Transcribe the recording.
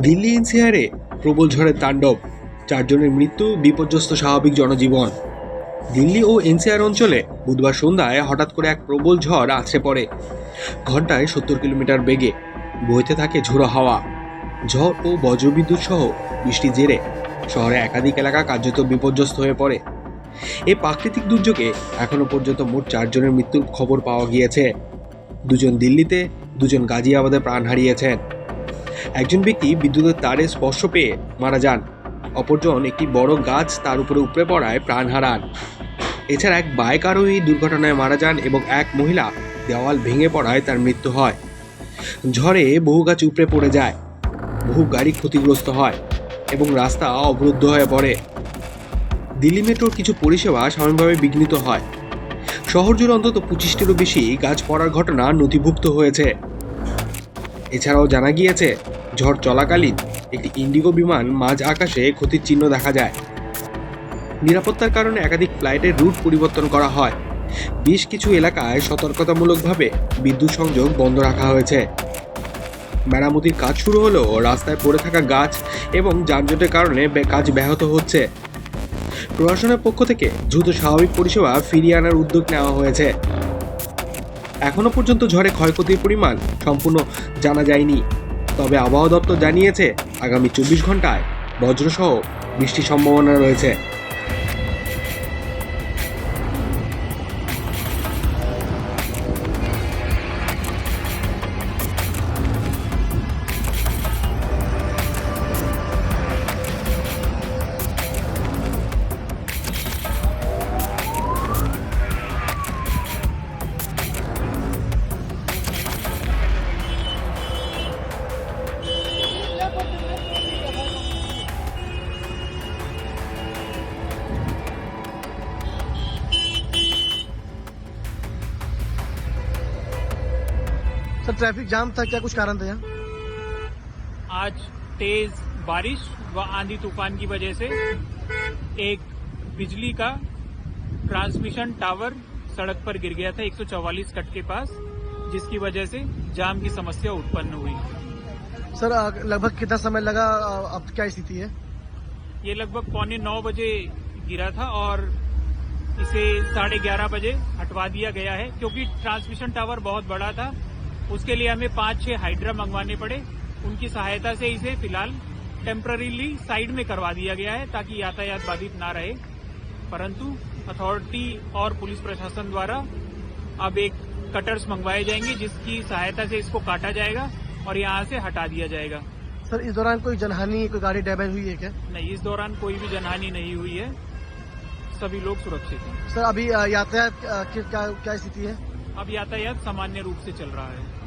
দিল্লি এনসিআরে প্রবল ঝড়ের তাণ্ডব, চারজনের মৃত্যু, বিপর্যস্ত স্বাভাবিক জনজীবন। দিল্লি ও এনসিআর অঞ্চলে বুধবার সন্ধ্যায় হঠাৎ করে এক প্রবল ঝড় আছড়ে পড়ে। ঘন্টায় সত্তর কিলোমিটার বেগে বইতে থাকে ঝোড়ো হাওয়া। ঝড় ও বজ্রবিদ্যুৎ সহ বৃষ্টি জেরে শহরে একাধিক এলাকা কার্যত বিপর্যস্ত হয়ে পড়ে। এই প্রাকৃতিক দুর্যোগে এখনও পর্যন্ত মোট চারজনের মৃত্যুর খবর পাওয়া গিয়েছে। দুজন দিল্লিতে, দুজন গাজিয়াবাদে প্রাণ হারিয়েছেন। একজন ব্যক্তি বিদ্যুতের তারে স্পর্শ পেয়ে মারা যান। অপরজন একটি বড় গাছ তার উপরে উপড়ে পড়ায় প্রাণ হারান। এছাড়া এক বাইক আরোহী দুর্ঘটনায় মারা যান এবং এক মহিলা দেওয়াল ভেঙে পড়ায় তার মৃত্যু হয়। ঝড়ে বহু গাছ উপড়ে পড়ে যায়, বহু গাড়ি ক্ষতিগ্রস্ত হয় এবং রাস্তা অবরুদ্ধ হয়ে পড়ে। দিল্লি মেট্রোর কিছু পরিষেবা সাময়িকভাবে বিঘ্নিত হয়। শহর জুড়ে অন্তত পঁচিশটিরও বেশি গাছ পড়ার ঘটনা নথিভুক্ত হয়েছে। এছাড়াও জানা গিয়েছে ঝড় চলাকালীন একটি ইন্ডিগো বিমান মাঝ আকাশে ক্ষতির চিহ্ন দেখা যায়। নিরাপত্তার কারণে একাধিক ফ্লাইটের রুট পরিবর্তন করা হয়। বেশ কিছু এলাকায় সতর্কতামূলকভাবে বিদ্যুৎ সংযোগ বন্ধ রাখা হয়েছে। মেরামতির কাজ শুরু হলেও রাস্তায় পড়ে থাকা গাছ এবং যানজটের কারণে কাজ ব্যাহত হচ্ছে। প্রশাসনের পক্ষ থেকে দ্রুত স্বাভাবিক পরিষেবা ফিরিয়ে আনার উদ্যোগ নেওয়া হয়েছে। এখনও পর্যন্ত ঝড়ে ক্ষয়ক্ষতির পরিমাণ সম্পূর্ণ জানা যায়নি। তবে আবহাওয়া দপ্তর জানিয়েছে আগামী চব্বিশ ঘন্টায় বজ্রসহ বৃষ্টির সম্ভাবনা রয়েছে। सर ट्रैफ़िक जाम था क्या कुछ कारण था यहाँ? आज तेज बारिश व आंधी तूफ़ान की वजह से एक बिजली का ट्रांसमिशन टावर सड़क पर गिर गया था 144 कट के पास जिसकी वजह से जाम की समस्या उत्पन्न हुई। सर लगभग कितना समय लगा अब क्या स्थिति है? ये लगभग पौने नौ बजे गिरा था और इसे साढ़े ग्यारह बजे हटवा दिया गया है क्योंकि ट्रांसमिशन टावर बहुत बड़ा था उसके लिए हमें पाँच छह हाइड्रा मंगवाने पड़े। उनकी सहायता से इसे फ़िलहाल टेम्पररीली साइड में करवा दिया गया है ताकि यातायात बाधित ना रहे। परंतु अथॉरिटी और पुलिस प्रशासन द्वारा अब एक कटर्स मंगवाए जाएँगे जिसकी सहायता से इसको काटा जाएगा और यहाँ से हटा दिया जाएगा। सर इस दौरान कोई जनहानि कोई गाड़ी डैमेज हुई है क्या? नहीं इस दौरान कोई भी जनहानि नहीं हुई है। सभी लोग सुरक्षित हैं। सर अभी यातायात क्या क्या स्थिति है? अब यातायात सामान्य रूप से चल रहा है।